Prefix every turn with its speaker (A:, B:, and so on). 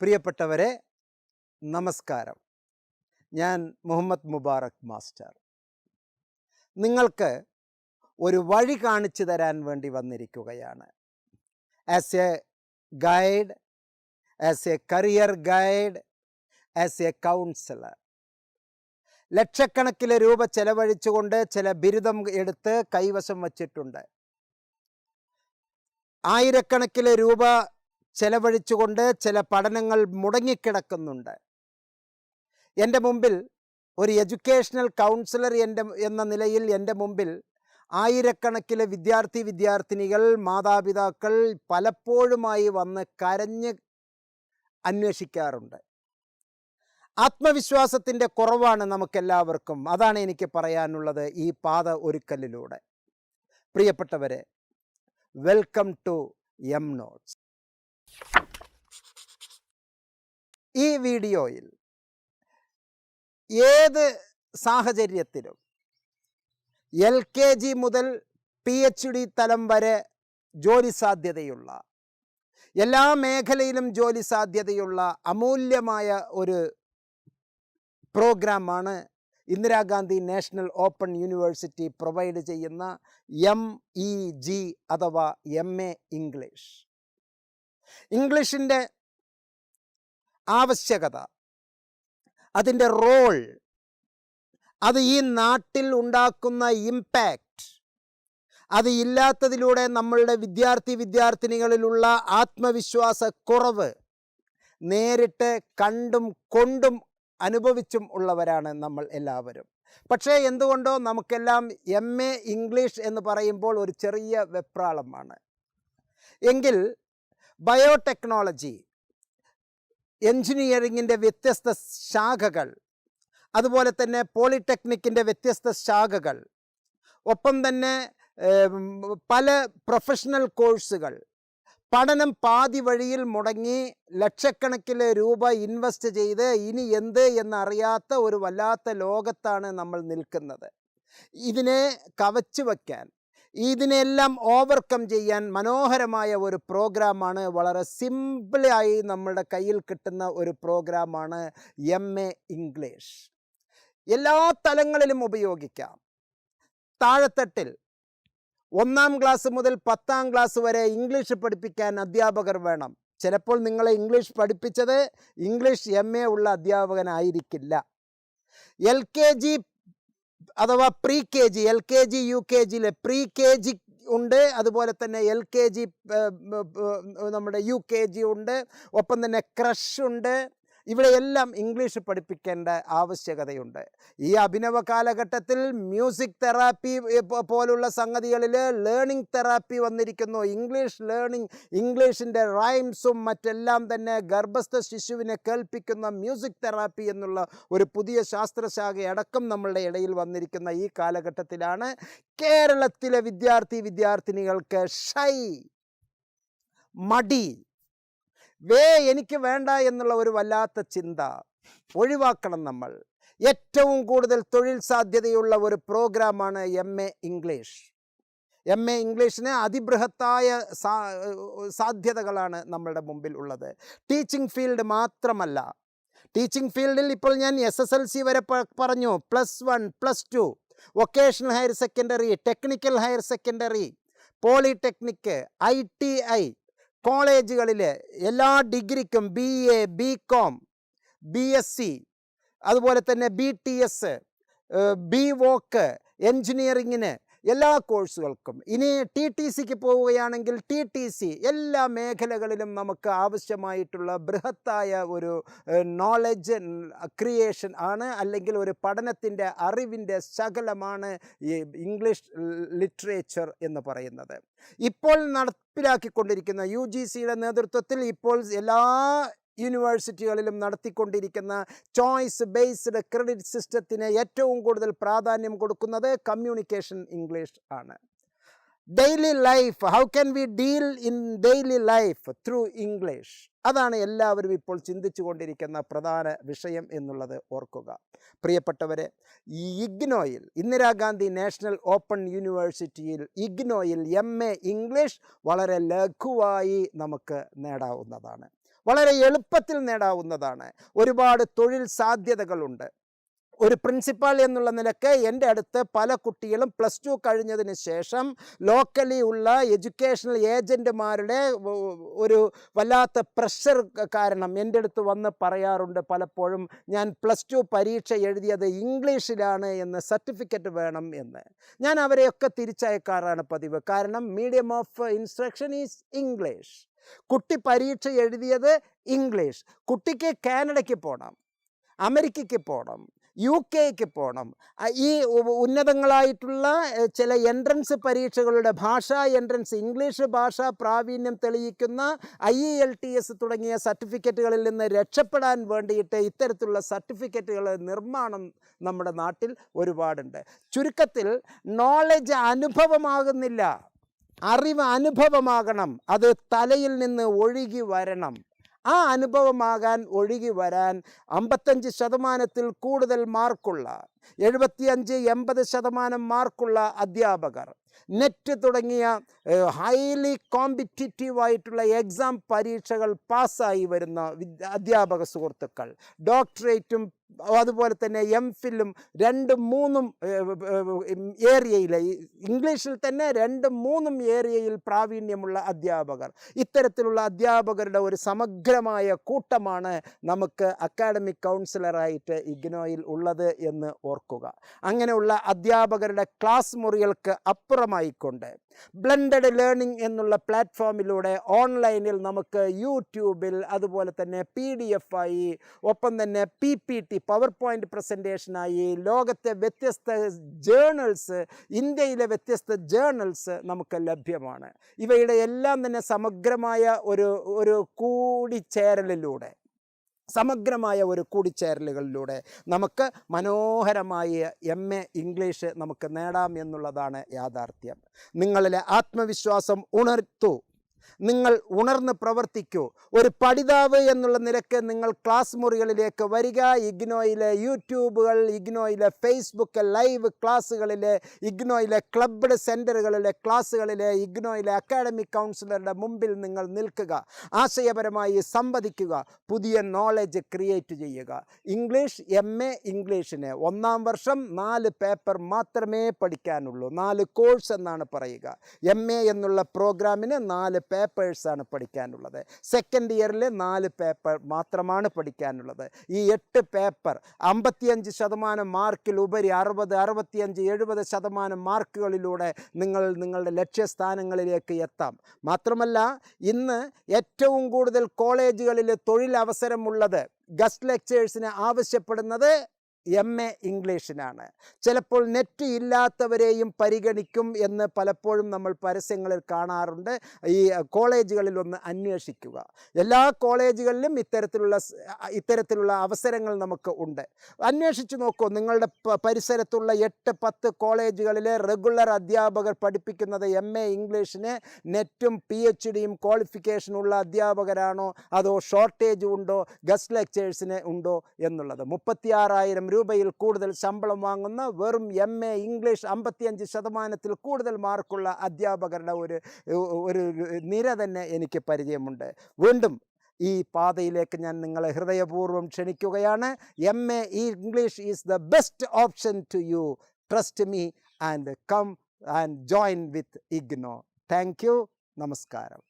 A: പ്രിയപ്പെട്ടവരെ നമസ്കാരം. ഞാൻ മുഹമ്മദ് മുബാറക് മാസ്റ്റർ. നിങ്ങൾക്ക് ഒരു വഴി കാണിച്ചു തരാൻ വേണ്ടി വന്നിരിക്കുകയാണ്. As a guide as a career guide as a counsellor ലക്ഷക്കണക്കിന് രൂപ ചെലവഴിച്ചുകൊണ്ട് ചില ബിരുദം എടുത്ത് കൈവശം വച്ചിട്ടുണ്ട്. ആയിരക്കണക്കിന് രൂപ ചെലവഴിച്ചുകൊണ്ട് ചില പഠനങ്ങൾ മുടങ്ങിക്കിടക്കുന്നുണ്ട്. എന്റെ മുമ്പിൽ ഒരു എഡ്യൂക്കേഷണൽ കൗൺസിലർ എന്റെ എന്ന നിലയിൽ എന്റെ മുമ്പിൽ ആയിരക്കണക്കിലെ വിദ്യാർത്ഥി വിദ്യാർത്ഥിനികൾ മാതാപിതാക്കൾ പലപ്പോഴുമായി വന്ന് കരഞ്ഞ് അന്വേഷിക്കാറുണ്ട്. ആത്മവിശ്വാസത്തിന്റെ കുറവാണ് നമുക്കെല്ലാവർക്കും. അതാണ് എനിക്ക് പറയാനുള്ളത് ഈ പാത ഒരുക്കലിലൂടെ. പ്രിയപ്പെട്ടവരെ വെൽക്കം ടു എം നോട്ട്സ് ഈ വീഡിയോയിൽ ഏത് സാഹചര്യത്തിലും എൽ കെ ജി മുതൽ പി എച്ച് ഡി തലം വരെ ജോലി സാധ്യതയുള്ള എല്ലാ മേഖലയിലും ജോലി സാധ്യതയുള്ള അമൂല്യമായ ഒരു പ്രോഗ്രാമാണ് Indira Gandhi national open university provide ചെയ്യുന്ന എം ഇ ജി അഥവാ എം എ ഇംഗ്ലീഷ്. ഇംഗ്ലീഷിന്റെ ആവശ്യകത അതിന്റെ റോൾ അത് ഈ നാട്ടിൽ ഉണ്ടാക്കുന്ന ഇമ്പാക്റ്റ് അത് ഇല്ലാത്തതിലൂടെ നമ്മളുടെ വിദ്യാർത്ഥി വിദ്യാർത്ഥിനികളിലുള്ള ആത്മവിശ്വാസ കുറവ് നേരിട്ട് കണ്ടും കൊണ്ടും അനുഭവിച്ചും ഉള്ളവരാണ് നമ്മൾ എല്ലാവരും. പക്ഷേ എന്തുകൊണ്ടോ നമുക്കെല്ലാം എം എ ഇംഗ്ലീഷ് എന്ന് പറയുമ്പോൾ ഒരു ചെറിയ വെപ്രാളമാണ്. എങ്കിൽ ബയോടെക്നോളജി എൻജിനീയറിങ്ങിന്റെ വ്യത്യസ്ത ശാഖകൾ അതുപോലെ തന്നെ പോളിടെക്നിക്കിന്റെ വ്യത്യസ്ത ശാഖകൾ ഒപ്പം തന്നെ പല പ്രൊഫഷണൽ കോഴ്സുകൾ. പഠനം പാതി വഴിയിൽ മുടങ്ങി ലക്ഷക്കണക്കിന് രൂപ ഇൻവെസ്റ്റ് ചെയ്ത് ഇനി എന്ത് എന്നറിയാത്ത ഒരു വല്ലാത്ത ലോകത്താണ് നമ്മൾ നിൽക്കുന്നത്. ഇതിനെ കവച്ചു വയ്ക്കാൻ ഇതിനെല്ലാം ഓവർകം ചെയ്യാൻ മനോഹരമായ ഒരു പ്രോഗ്രാമാണ്. വളരെ സിമ്പിളായി നമ്മുടെ കയ്യിൽ കിട്ടുന്ന ഒരു പ്രോഗ്രാമാണ് എം എ ഇംഗ്ലീഷ് എല്ലാ തലങ്ങളിലും ഉപയോഗിക്കാം. താഴെത്തട്ടിൽ ഒന്നാം ക്ലാസ് മുതൽ പത്താം ക്ലാസ് വരെ ഇംഗ്ലീഷ് പഠിപ്പിക്കാൻ അധ്യാപകർ വേണം. ചിലപ്പോൾ നിങ്ങളെ ഇംഗ്ലീഷ് പഠിപ്പിച്ചത് ഇംഗ്ലീഷ് എം എ ഉള്ള അധ്യാപകനായിരിക്കില്ല. എൽ കെ ജി അഥവാ pre K G L K G U K ജിയിലെ pre K G ഉണ്ട്. അതുപോലെ തന്നെ എൽ കെ ജി നമ്മുടെ യു കെ ജി ഉണ്ട്. ഒപ്പം തന്നെ ക്രഷ് ഉണ്ട്. ഇവിടെയെല്ലാം ഇംഗ്ലീഷ് പഠിപ്പിക്കേണ്ട ആവശ്യകതയുണ്ട്. ഈ അഭിനവ കാലഘട്ടത്തിൽ മ്യൂസിക് തെറാപ്പി പോലുള്ള സംഗതികളിൽ ലേണിംഗ് തെറാപ്പി വന്നിരിക്കുന്നു. ഇംഗ്ലീഷ് ലേണിംഗ് ഇംഗ്ലീഷിന്റെ റൈംസും മറ്റെല്ലാം തന്നെ ഗർഭസ്ഥ ശിശുവിനെ കേൾപ്പിക്കുന്ന മ്യൂസിക് തെറാപ്പി എന്നുള്ള ഒരു പുതിയ ശാസ്ത്രശാഖയടക്കം നമ്മളുടെ ഇടയിൽ വന്നിരിക്കുന്ന ഈ കാലഘട്ടത്തിലാണ് കേരളത്തിലെ വിദ്യാർത്ഥി വിദ്യാർത്ഥിനികൾക്ക് ഷൈ മടി വേ എനിക്ക് വേണ്ട എന്നുള്ള ഒരു വല്ലാത്ത ചിന്ത ഒഴിവാക്കണം നമ്മൾ. ഏറ്റവും കൂടുതൽ തൊഴിൽ സാധ്യതയുള്ള ഒരു പ്രോഗ്രാമാണ് M A English. M A ഇംഗ്ലീഷിന് അതിബൃഹത്തായ സാധ്യതകളാണ് നമ്മളുടെ മുമ്പിൽ ഉള്ളത്. ടീച്ചിങ് ഫീൽഡ് മാത്രമല്ല. ടീച്ചിങ് ഫീൽഡിൽ ഇപ്പോൾ ഞാൻ എസ് എസ് എൽ സി വരെ പറഞ്ഞു. Plus one plus two vocational higher secondary technical higher secondary polytechnic I T I കോളേജുകളിൽ എല്ലാ ഡിഗ്രിക്കും B A B com B S C അതുപോലെ തന്നെ B T S B voc എൻജിനീയറിങ്ങിന് എല്ലാ കോഴ്സുകൾക്കും. ഇനി ടി ടി സിക്ക് പോവുകയാണെങ്കിൽ ടി ടി സി എല്ലാ മേഖലകളിലും നമുക്ക് ആവശ്യമായിട്ടുള്ള ബൃഹത്തായ ഒരു നോളജ് ക്രിയേഷൻ ആണ്. അല്ലെങ്കിൽ ഒരു പഠനത്തിന്റെ അറിവിന്റെ ശകലമാണ് ഈ ഇംഗ്ലീഷ് ലിറ്ററേച്ചർ എന്ന് പറയുന്നത്. ഇപ്പോൾ നടപ്പിലാക്കിക്കൊണ്ടിരിക്കുന്ന യു ജി സിയുടെ നേതൃത്വത്തിൽ ഇപ്പോൾ എല്ലാ യൂണിവേഴ്സിറ്റികളിലും നടത്തിക്കൊണ്ടിരിക്കുന്ന ചോയ്സ് ബേസ്ഡ് ക്രെഡിറ്റ് സിസ്റ്റത്തിന് ഏറ്റവും കൂടുതൽ പ്രാധാന്യം കൊടുക്കുന്നത് കമ്മ്യൂണിക്കേഷൻ ഇംഗ്ലീഷ് ആണ്. Daily life how can we deal in daily life through English? അതാണ് എല്ലാവരും ഇപ്പോൾ ചിന്തിച്ചു കൊണ്ടിരിക്കുന്ന പ്രധാന വിഷയം എന്നുള്ളത് ഓർക്കുക. പ്രിയപ്പെട്ടവരെ ഈ ഇഗ്നോയിൽ ഇന്ദിരാഗാന്ധി നാഷണൽ ഓപ്പൺ യൂണിവേഴ്സിറ്റിയിൽ ഇഗ്നോയിൽ എം എ ഇംഗ്ലീഷ് വളരെ ലഘുവായി നമുക്ക് നേടാവുന്നതാണ്. വളരെ എളുപ്പത്തിൽ നേടാവുന്നതാണ്. ഒരുപാട് തൊഴിൽ സാധ്യതകളുണ്ട്. ഒരു പ്രിൻസിപ്പൽ എന്നുള്ള നിലയ്ക്ക് എന്റെ അടുത്ത് പല കുട്ടികളും പ്ലസ് ടു കഴിഞ്ഞതിന് ശേഷം ലോക്കലി ഉള്ള എഡ്യൂക്കേഷണൽ ഏജന്റുമാരുടെ ഒരു വല്ലാത്ത പ്രഷർ കാരണം എന്റെ അടുത്ത് വന്ന് പറയാറുണ്ട് പലപ്പോഴും ഞാൻ പ്ലസ് ടു പരീക്ഷ എഴുതിയത് ഇംഗ്ലീഷിലാണ് എന്ന് സർട്ടിഫിക്കറ്റ് വേണം എന്ന്. ഞാൻ അവരെയൊക്കെ തിരിച്ചയക്കാറാണ് പതിവ്. കാരണം medium of instruction is English. കുട്ടി പരീക്ഷ എഴുതിയത് ഇംഗ്ലീഷ്. കുട്ടിക്ക് കാനഡയ്ക്ക് പോകണം അമേരിക്കയ്ക്ക് പോകണം യു കെക്ക് പോകണം ഈ ഉന്നതങ്ങളായിട്ടുള്ള ചില എൻട്രൻസ് പരീക്ഷകളുടെ ഭാഷാ എൻട്രൻസ് ഇംഗ്ലീഷ് ഭാഷാ പ്രാവീണ്യം തെളിയിക്കുന്ന I E L T S തുടങ്ങിയ സർട്ടിഫിക്കറ്റുകളിൽ നിന്ന് രക്ഷപ്പെടാൻ വേണ്ടിയിട്ട് ഇത്തരത്തിലുള്ള സർട്ടിഫിക്കറ്റുകളുടെ നിർമ്മാണം നമ്മുടെ നാട്ടിൽ ഒരുപാടുണ്ട്. ചുരുക്കത്തിൽ നോളജ് അനുഭവമാകുന്നില്ല. അറിവ് അനുഭവമാകണം. അത് തലയിൽ നിന്ന് ഒഴുകി വരണം. ആ അനുഭവമാകാൻ ഒഴുകി വരാൻ അമ്പത്തഞ്ച് ശതമാനത്തിൽ കൂടുതൽ മാർക്കുള്ള എഴുപത്തിയഞ്ച് എൺപത് ശതമാനം മാർക്കുള്ള അധ്യാപകർ. നെറ്റ് തുടങ്ങിയ ഹൈലി കോമ്പറ്റിറ്റീവ് ആയിട്ടുള്ള എക്സാം പരീക്ഷകൾ പാസ്സായി വരുന്ന അധ്യാപക സുഹൃത്തുക്കൾ. ഡോക്ടറേറ്റും അതുപോലെ തന്നെ എം ഫില്ലും രണ്ടും മൂന്നും ഏരിയയിൽ ഇംഗ്ലീഷിൽ തന്നെ രണ്ടും മൂന്നും ഏരിയയിൽ പ്രാവീണ്യമുള്ള അധ്യാപകർ. ഇത്തരത്തിലുള്ള അധ്യാപകരുടെ ഒരു സമഗ്രമായ കൂട്ടമാണ് നമുക്ക് അക്കാഡമിക് കൗൺസിലറായിട്ട് ഇഗ്നോയിൽ ഉള്ളത് എന്ന് ഓർക്കുക. അങ്ങനെയുള്ള അധ്യാപകരുടെ ക്ലാസ് മുറികൾക്ക് അപ്പുറമായിക്കൊണ്ട് ബ്ലെൻഡഡ് ലേണിംഗ് എന്നുള്ള പ്ലാറ്റ്ഫോമിലൂടെ ഓൺലൈനിൽ നമുക്ക് യൂട്യൂബിൽ അതുപോലെ തന്നെ പി ഡി എഫ് ആയി ഒപ്പം തന്നെ P P T power point പ്രസന്റേഷനായി ലോകത്തെ വ്യത്യസ്ത ജേണൽസ് ഇന്ത്യയിലെ വ്യത്യസ്ത ജേണൽസ് നമുക്ക് ലഭ്യമാണ്. ഇവയുടെ എല്ലാം തന്നെ സമഗ്രമായ ഒരു ഒരു കൂടിച്ചേരലിലൂടെ. സമഗ്രമായ ഒരു കൂടിച്ചേരലുകളിലൂടെ നമുക്ക് മനോഹരമായ എം എ ഇംഗ്ലീഷ് നമുക്ക് നേടാം എന്നുള്ളതാണ് യാഥാർത്ഥ്യം. നിങ്ങളിലെ ആത്മവിശ്വാസം ഉണർത്തു. നിങ്ങൾ ഉണർന്ന് പ്രവർത്തിക്കൂ. ഒരു പഠിതാവ് എന്നുള്ള നിലയ്ക്ക് നിങ്ങൾ ക്ലാസ് മുറികളിലേക്ക് വരിക. ഇഗ്നോയിലെ യൂട്യൂബുകൾ ഇഗ്നോയിലെ ഫേസ്ബുക്ക് ലൈവ് ക്ലാസ്സുകളിലെ ഇഗ്നോയിലെ ക്ലബ്ഡ് സെന്ററുകളിലെ ക്ലാസ്സുകളിലെ ഇഗ്നോയിലെ അക്കാഡമിക് കൗൺസിലറുടെ മുമ്പിൽ നിങ്ങൾ നിൽക്കുക. ആശയപരമായി സംവദിക്കുക. പുതിയ നോളജ് ക്രിയേറ്റ് ചെയ്യുക. ഇംഗ്ലീഷ് എം എ ഇംഗ്ലീഷിന് ഒന്നാം വർഷം നാല് പേപ്പർ മാത്രമേ പഠിക്കാനുള്ളൂ. നാല് കോഴ്സ് എന്നാണ് പറയുക. എം എന്നുള്ള പ്രോഗ്രാമിന് നാല് പേപ്പേഴ്സാണ് പഠിക്കാനുള്ളത്. സെക്കൻഡ് ഇയറിൽ നാല് പേപ്പർ മാത്രമാണ് പഠിക്കാനുള്ളത്. ഈ എട്ട് പേപ്പർ അമ്പത്തിയഞ്ച് ശതമാനം മാർക്കിൽ ഉപരി അറുപത് അറുപത്തിയഞ്ച് എഴുപത് ശതമാനം മാർക്കുകളിലൂടെ നിങ്ങൾ നിങ്ങളുടെ ലക്ഷ്യസ്ഥാനങ്ങളിലേക്ക് എത്താം. മാത്രമല്ല ഇന്ന് ഏറ്റവും കൂടുതൽ കോളേജുകളിൽ തൊഴിലവസരമുള്ളത് ഗസ്റ്റ് ലെക്ചേഴ്സിന് ആവശ്യപ്പെടുന്നത് എം എ ഇംഗ്ലീഷിനാണ്. ചിലപ്പോൾ നെറ്റ് ഇല്ലാത്തവരെയും പരിഗണിക്കും എന്ന് പലപ്പോഴും നമ്മൾ പരസ്യങ്ങളിൽ കാണാറുണ്ട്. ഈ കോളേജുകളിൽ ഒന്ന് അന്വേഷിക്കുക. എല്ലാ കോളേജുകളിലും ഇത്തരത്തിലുള്ള ഇത്തരത്തിലുള്ള അവസരങ്ങൾ നമുക്ക് ഉണ്ട്. അന്വേഷിച്ച് നോക്കൂ. നിങ്ങളുടെ പരിസരത്തുള്ള എട്ട് പത്ത് കോളേജുകളിലെ റെഗുലർ അധ്യാപകർ പഠിപ്പിക്കുന്നത് എം എ ഇംഗ്ലീഷിന് നെറ്റും പി എച്ച് ഡിയും ക്വാളിഫിക്കേഷനുള്ള അധ്യാപകരാണോ? അതോ ഷോർട്ടേജ് ഉണ്ടോ? ഗസ്റ്റ് ലെക്ചേഴ്സിന് ഉണ്ടോ? എന്നുള്ളത്. മുപ്പത്തിയാറായിരം രൂപയിൽ കൂടുതൽ ശമ്പളം വാങ്ങുന്ന വെറും എം എ ഇംഗ്ലീഷ് അമ്പത്തിയഞ്ച് ശതമാനത്തിൽ കൂടുതൽ മാർക്കുള്ള അധ്യാപകരുടെ ഒരു ഒരു നിര തന്നെ എനിക്ക് പരിചയമുണ്ട്. വീണ്ടും ഈ പാതയിലേക്ക് ഞാൻ നിങ്ങളെ ഹൃദയപൂർവം ക്ഷണിക്കുകയാണ്. M A English is the best option to you trust me and come and join with IGNOU thank you നമസ്കാരം.